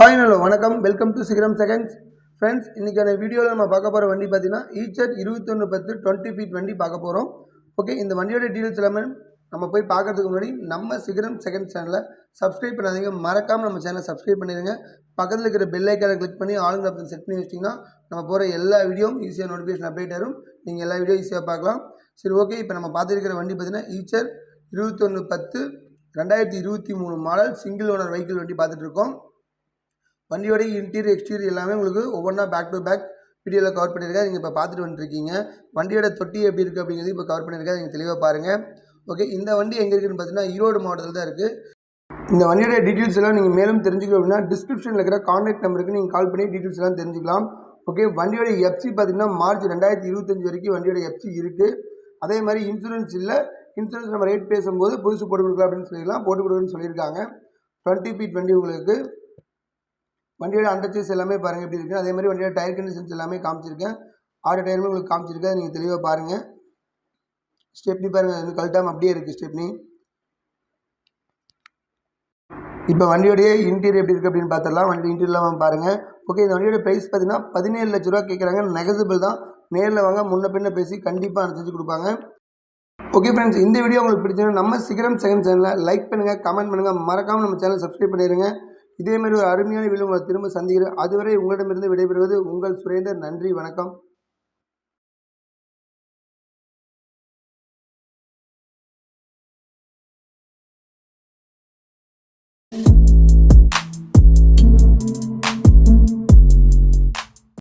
Hi hello வணக்கம் welcome to Sigaram seconds friends இன்றைக்கான வீடியோவில் நம்ம பார்க்க போகிற வண்டி பார்த்தீங்கன்னா ஈச்சர் இருபத்தொன்று பத்து டுவெண்ட்டி ஃபீட் வண்டி பார்க்க போகிறோம் ஓகே இந்த வண்டியோட டீட்டெயில்ஸ் எல்லாமே நம்ம போய் பார்க்கறதுக்கு முன்னாடி நம்ம சிகரம் செகண்ட் சேனலை சப்ஸ்கிரைப் பண்ணாதீங்க. மறக்காமல் நம்ம சேனலை சப்ஸ்கிரைப் பண்ணிடுங்க பக்கத்தில் இருக்கிற பெல் ஐக்கானை கிளிக் பண்ணி ஆளுங்க ஆப்ஷன் செட் பண்ணி வச்சிட்டிங்கன்னா நம்ம போகிற எல்லா வீடியோவும் ஈஸியாக நோட்டிஃபிகேஷன் அப்டேட் ஆகும் நீங்கள் எல்லா வீடியோ ஈஸியாக பார்க்கலாம். சரி ஓகே இப்போ நம்ம பார்த்துருக்கிற வண்டி பார்த்தீங்கன்னா ஈச்சர் இருபத்தொன்று பத்து ரெண்டாயிரத்தி இருபத்தி மூணு மாடல் சிங்கிள் ஓனர் வெஹிக்கிள் வண்டி பார்த்துட்ருக்கோம் வண்டியோடைய இன்டீரியர் எக்ஸ்டீரியர் எல்லாமே உங்களுக்கு ஒவ்வொன்றா பேக் டு பேக் வீடியோவில் கவர் பண்ணியிருக்கேன். நீங்கள் இப்போ பார்த்துட்டு வந்துருக்கீங்க. வண்டியோட தொட்டி எப்படி இருக்குது அப்படிங்கிறது இப்போ கவர் பண்ணியிருக்கேன். நீங்கள் தெளிவாக பாருங்கள் ஓகே இந்த வண்டி எங்கே இருக்குதுன்னு பார்த்தீங்கன்னா ஈரோடு மாவட்டத்தில் தான் இருக்குது இந்த வண்டியோட டீட்டெயில்ஸ் எல்லாம் நீங்கள் மேலும் தெரிஞ்சுக்கணும் அப்படின்னா டிஸ்கிரிப்ஷனில் இருக்கிற கான்டாக்ட் நம்பருக்கு நீங்கள் கால் பண்ணி டீட்டெயில்ஸ் எல்லாம் தெரிஞ்சுக்கலாம். ஓகே வண்டியோட எஃப்சி பார்த்தீங்கன்னா மார்ச் ரெண்டாயிரத்தி இருபத்தஞ்சு வரைக்கும் வண்டியோட எஃப்சி இருக்குது அதே மாதிரி இன்சூரன்ஸ் இல்லை. இன்சூரன்ஸ் நம்ம ரேட் பேசும்போது புதுசு போட்டு கொடுக்கலாம் அப்படின்னு சொல்லிக்கலாம் போட்டு கொடுக்குன்னு சொல்லியிருக்காங்க. டுவெண்ட்டி ஃபீட் வண்டி உங்களுக்கு. வண்டியோட அண்டர்ச்சேஸ் எல்லாமே பாருங்கள் எப்படி இருக்குது அதே மாதிரி வண்டியோட டயர் கண்டிஷன்ஸ் எல்லாமே காமிச்சிருக்கேன். ஆறு டயருமே உங்களுக்கு காமிச்சிருக்கேன். நீங்கள் தெளிவாக பாருங்கள் ஸ்டெப்னி பாருங்கள் அது கழட்டாம அப்படியே இருக்குது ஸ்டெப்னி இப்போ வண்டியோடைய இன்டீரியர் எப்படி இருக்குது அப்படின்னு பார்த்துடலாம் வண்டி இன்டீரியர்லாம் பாருங்கள் ஓகே இந்த வண்டியோட ப்ரைஸ் பார்த்தீங்கன்னா பதினேழு லட்ச ரூபா கேட்குறாங்க நெகசிபிள் தான். நேரில் வாங்க முன்ன பின்ன பேசி கண்டிப்பாக அனுசரிச்சு கொடுப்பாங்க. ஓகே ஃப்ரெண்ட்ஸ் இந்த வீடியோ உங்களுக்கு பிடிச்சதுன்னா நம்ம சிகரம் செகண்ட் சேனலில் லைக் பண்ணுங்கள் கமெண்ட் பண்ணுங்கள் மறக்காமல் நம்ம சேனல் சப்ஸ்கிரைப் பண்ணிடுங்க இதேமாரி ஒரு அருமையான வீடியோ உங்களை திரும்ப சந்திக்கிறேன். அதுவரை உங்களிடமிருந்து விடைபெறுவது உங்கள் சுரேந்தர். நன்றி வணக்கம்.